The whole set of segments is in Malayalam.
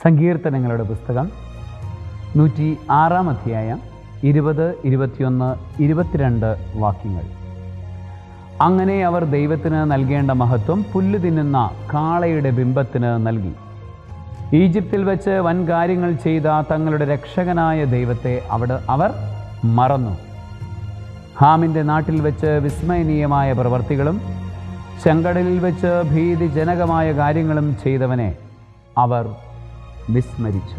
സങ്കീർത്തനങ്ങളുടെ പുസ്തകം. നൂറ്റി ആറാം അധ്യായം ഇരുപത് ഇരുപത്തിയൊന്ന് ഇരുപത്തിരണ്ട് വാക്യങ്ങൾ. അങ്ങനെ അവർ ദൈവത്തിന് നൽകേണ്ട മഹത്വം പുല്ല് തിന്നുന്ന കാളയുടെ ബിംബത്തിന് നൽകി. ഈജിപ്തിൽ വെച്ച് വൻ കാര്യങ്ങൾ ചെയ്ത തങ്ങളുടെ രക്ഷകനായ ദൈവത്തെ അവിടെ അവർ മറന്നു. ഹാമിന്റെ നാട്ടിൽ വെച്ച് വിസ്മയനീയമായ പ്രവർത്തികളും ചെങ്കടലിൽ വെച്ച് ഭീതിജനകമായ കാര്യങ്ങളും ചെയ്തവനെ അവർ വിസ്മരിച്ചു.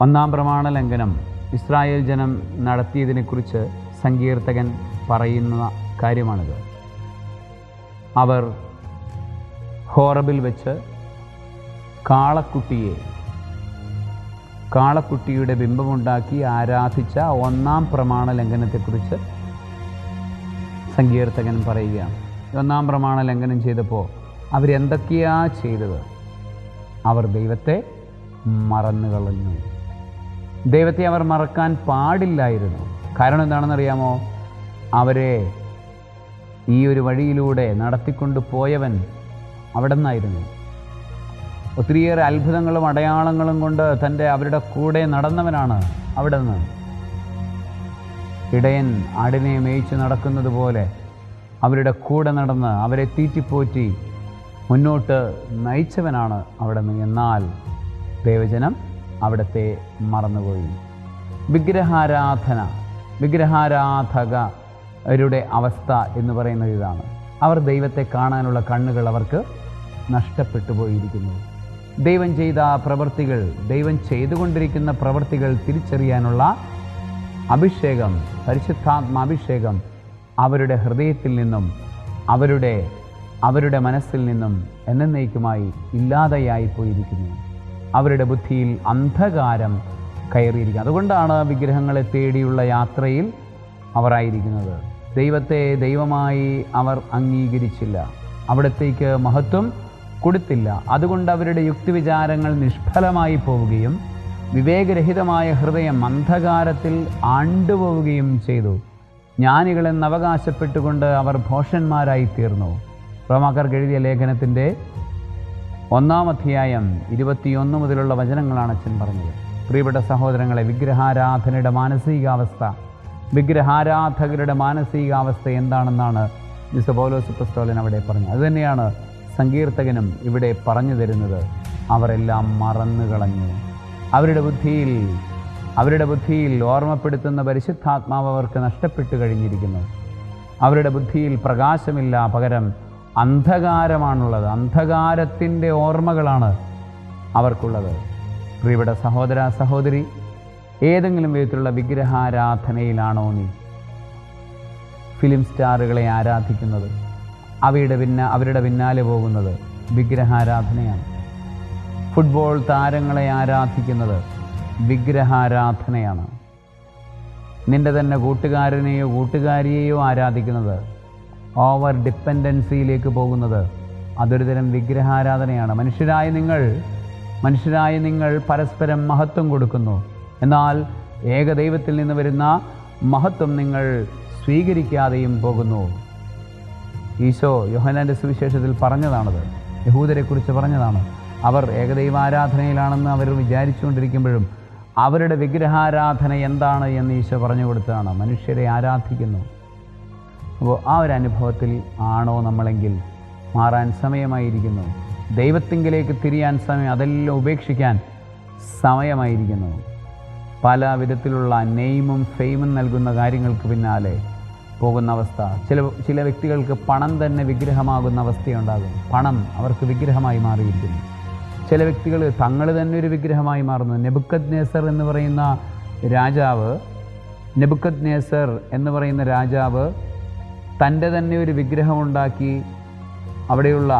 ഒന്നാം പ്രമാണ ലംഘനം ഇസ്രായേൽ ജനം നടത്തിയതിനെക്കുറിച്ച് സങ്കീർത്തകൻ പറയുന്ന കാര്യമാണിത്. അവർ ഹോറബിൽ വെച്ച് കാളക്കുട്ടിയെ കാളക്കുട്ടിയുടെ ബിംബമുണ്ടാക്കി ആരാധിച്ച ഒന്നാം പ്രമാണ ലംഘനത്തെക്കുറിച്ച് സങ്കീർത്തകൻ പറയുകയാണ്. ഒന്നാം പ്രമാണ ലംഘനം ചെയ്തപ്പോൾ അവരെന്തൊക്കെയാ ചെയ്തത്? അവർ ദൈവത്തെ മറന്നു കളഞ്ഞു. ദൈവത്തെ അവർ മറക്കാൻ പാടില്ലായിരുന്നു. കാരണം എന്താണെന്നറിയാമോ? അവരെ ഈ ഒരു വഴിയിലൂടെ നടത്തിക്കൊണ്ട് പോയവൻ അവിടെ നിന്നായിരുന്നു ഒത്തിരിയേറെ അത്ഭുതങ്ങളും അടയാളങ്ങളും കൊണ്ട് തന്റെ അവരുടെ കൂടെ നടന്നവനാണ് അവിടെ നിന്ന് ഇടയൻ ആടിനെ മേയിച്ച് നടക്കുന്നത് പോലെ അവരുടെ കൂടെ നടന്ന് അവരെ തീറ്റിപ്പോറ്റി മുന്നോട്ട് നയിച്ചവനാണ് അവിടെ നിന്ന് എന്നാൽ ദൈവജനം അവിടത്തെ മറന്നുപോയി. വിഗ്രഹാരാധന വിഗ്രഹാരാധകരുടെ അവസ്ഥ എന്ന് പറയുന്നത് ഇതാണ്. അവർ ദൈവത്തെ കാണാനുള്ള കണ്ണുകൾ അവർക്ക് നഷ്ടപ്പെട്ടു പോയിരിക്കുന്നു ദൈവം ചെയ്ത പ്രവൃത്തികൾ ദൈവം ചെയ്തുകൊണ്ടിരിക്കുന്ന പ്രവൃത്തികൾ തിരിച്ചറിയാനുള്ള അഭിഷേകം പരിശുദ്ധാത്മാഭിഷേകം അവരുടെ ഹൃദയത്തിൽ നിന്നും അവരുടെ അവരുടെ മനസ്സിൽ നിന്നും എന്നേക്കുമായി ഇല്ലാതെയായി പോയിരിക്കുന്നു. അവരുടെ ബുദ്ധിയിൽ അന്ധകാരം കയറിയിരിക്കുന്നു. അതുകൊണ്ടാണ് വിഗ്രഹങ്ങളെ തേടിയുള്ള യാത്രയിൽ അവരായിരിക്കുന്നത് ദൈവത്തെ ദൈവമായി അവർ അംഗീകരിച്ചില്ല. അവിടത്തേക്ക് മഹത്വം കൊടുത്തില്ല. അതുകൊണ്ട് അവരുടെ യുക്തിവിചാരങ്ങൾ നിഷ്ഫലമായി പോവുകയും വിവേകരഹിതമായ ഹൃദയം അന്ധകാരത്തിൽ ആണ്ടുപോവുകയും ചെയ്തു. ജ്ഞാനികളെന്ന് അവകാശപ്പെട്ടുകൊണ്ട് അവർ ഭോഷന്മാരായി തീർന്നു. റോമാക്കാർക്ക് എഴുതിയ ലേഖനത്തിന്റെ ഒന്നാം അധ്യായം ഇരുപത്തിയൊന്ന് മുതലുള്ള വചനങ്ങളാണ് അച്ഛൻ പറഞ്ഞത്. പ്രിയപ്പെട്ട സഹോദരങ്ങളെ വിഗ്രഹാരാധനയുടെ മാനസികാവസ്ഥ വിഗ്രഹാരാധകരുടെ മാനസികാവസ്ഥ എന്താണെന്നാണ് മിസ് പൗലോസ് പുസ്തകൻ അവിടെ പറഞ്ഞത്. അതുതന്നെയാണ് സങ്കീർത്തകനും ഇവിടെ പറഞ്ഞു തരുന്നത്. അവരെല്ലാം മറന്നു കളഞ്ഞു. അവരുടെ ബുദ്ധിയിൽ അവരുടെ ബുദ്ധിയിൽ ഓർമ്മപ്പെടുത്തുന്ന പരിശുദ്ധാത്മാവ് അവർക്ക് നഷ്ടപ്പെട്ടു കഴിഞ്ഞിരിക്കുന്നു. അവരുടെ ബുദ്ധിയിൽ പ്രകാശമില്ല പകരം അന്ധകാരമാണുള്ളത്. അന്ധകാരത്തിന്റെ ഓർമ്മകളാണ് അവർക്കുള്ളത്. പ്രിയപ്പെട്ട സഹോദര സഹോദരി ഏതെങ്കിലും വിധത്തിലുള്ള വിഗ്രഹാരാധനയിലാണോ നീ? ഫിലിം സ്റ്റാറുകളെ ആരാധിക്കുന്നത്? അവയുടെ പിന്ന അവരുടെ പിന്നാലെ പോകുന്നത് വിഗ്രഹാരാധനയാണ്. ഫുട്ബോൾ താരങ്ങളെ ആരാധിക്കുന്നത് വിഗ്രഹാരാധനയാണ്. നിന്റെ തന്നെ കൂട്ടുകാരനെയോ കൂട്ടുകാരിയെയോ ആരാധിക്കുന്നത് ഓവർ ഡിപ്പെൻഡൻസിയിലേക്ക് പോകുന്നത്. അതൊരു തരം വിഗ്രഹാരാധനയാണ്. മനുഷ്യരായ നിങ്ങൾ മനുഷ്യരായ നിങ്ങൾ പരസ്പരം മഹത്വം കൊടുക്കുന്നു. എന്നാൽ ഏകദൈവത്തിൽ നിന്ന് വരുന്ന മഹത്വം നിങ്ങൾ സ്വീകരിക്കാതെയും പോകുന്നു. ഈശോ യോഹനാന്റെ സുവിശേഷത്തിൽ പറഞ്ഞതാണത്. യഹൂദരെക്കുറിച്ച് പറഞ്ഞതാണ്. അവർ ഏകദൈവാരാധനയിലാണെന്ന് അവർ വിചാരിച്ചുകൊണ്ടിരിക്കുമ്പോഴും അവരുടെ വിഗ്രഹാരാധന എന്താണ് എന്ന് ഈശോ പറഞ്ഞു കൊടുത്തതാണ്. മനുഷ്യരെ ആരാധിക്കുന്നു. അപ്പോൾ ആ ഒരു അനുഭവത്തിൽ ആണോ നമ്മളെങ്കിൽ മാറാൻ സമയമായിരിക്കുന്നു. ദൈവത്തിങ്കിലേക്ക് തിരിയാൻ സമയം അതെല്ലാം ഉപേക്ഷിക്കാൻ സമയമായിരിക്കുന്നു. പല വിധത്തിലുള്ള നെയ്മും ഫെയിമും നൽകുന്ന കാര്യങ്ങൾക്ക് പിന്നാലെ പോകുന്ന അവസ്ഥ. ചില ചില വ്യക്തികൾക്ക് പണം തന്നെ വിഗ്രഹമാകുന്ന അവസ്ഥയുണ്ടാകും. പണം അവർക്ക് വിഗ്രഹമായി മാറിയിരിക്കുന്നു. ചില വ്യക്തികൾ തങ്ങൾ തന്നെ ഒരു വിഗ്രഹമായി മാറുന്നു. നെബുക്കത് നേസർ എന്ന് പറയുന്ന രാജാവ് നെബുക്കത് നേസർ എന്ന് പറയുന്ന രാജാവ് തന്റെ തന്നെ ഒരു വിഗ്രഹമുണ്ടാക്കി അവിടെയുള്ള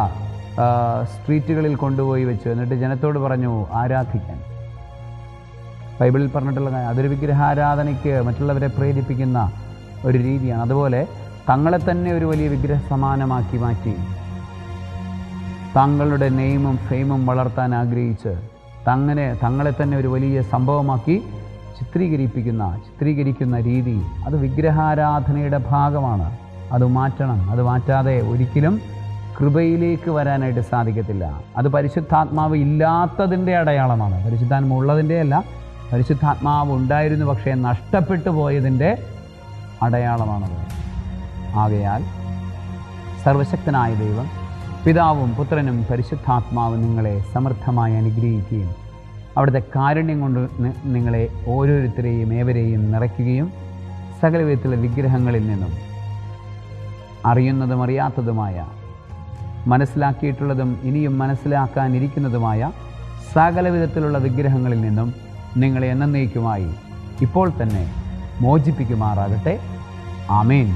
സ്ട്രീറ്റുകളിൽ കൊണ്ടുപോയി വെച്ചു. എന്നിട്ട് ജനത്തോട് പറഞ്ഞു ആരാധിക്കാൻ. ബൈബിളിൽ പറഞ്ഞിട്ടുള്ള അതൊരു വിഗ്രഹാരാധനയ്ക്ക് മറ്റുള്ളവരെ പ്രേരിപ്പിക്കുന്ന ഒരു രീതിയാണ്. അതുപോലെ തങ്ങളെ തന്നെ ഒരു വലിയ വിഗ്രഹ സമാനമാക്കി മാറ്റി തങ്ങളുടെ നെയ്മും ഫെയിമും വളർത്താൻ ആഗ്രഹിച്ച് തങ്ങനെ തങ്ങളെ തന്നെ ഒരു വലിയ സംഭവമാക്കി ചിത്രീകരിപ്പിക്കുന്ന ചിത്രീകരിക്കുന്ന രീതി. അത് വിഗ്രഹാരാധനയുടെ ഭാഗമാണ്. അത് മാറ്റണം. അത് മാറ്റാതെ ഒരിക്കലും കൃപയിലേക്ക് വരാനായിട്ട് സാധിക്കത്തില്ല. അത് പരിശുദ്ധാത്മാവ് ഇല്ലാത്തതിന്റെ അടയാളമാണ്. പരിശുദ്ധാത്മ ഉള്ളതിന്റെ അല്ല പരിശുദ്ധാത്മാവ് ഉണ്ടായിരുന്നു പക്ഷേ നഷ്ടപ്പെട്ടു പോയതിന്റെ അടയാളമാണത്. ആകയാൽ സർവശക്തനായ ദൈവം പിതാവും പുത്രനും പരിശുദ്ധാത്മാവും നിങ്ങളെ സമൃദ്ധമായി അനുഗ്രഹിക്കുകയും അവിടുത്തെ കാരുണ്യം കൊണ്ട് നിങ്ങളെ ഓരോരുത്തരെയും ഏവരെയും നിറയ്ക്കുകയും സകലവിധത്തിലുള്ള വിഗ്രഹങ്ങളിൽ നിന്നും അറിയുന്നതും അറിയാത്തതുമായ മനസ്സിലാക്കിയിട്ടുള്ളതും ഇനിയും മനസ്സിലാക്കാനിരിക്കുന്നതുമായ സകല വിധത്തിലുള്ള വിഗ്രഹങ്ങളിൽ നിന്നും നിങ്ങളെ എന്നേക്കുമായി ഇപ്പോൾ തന്നെ മോചിപ്പിക്കുമാറാകട്ടെ. ആമേൻ.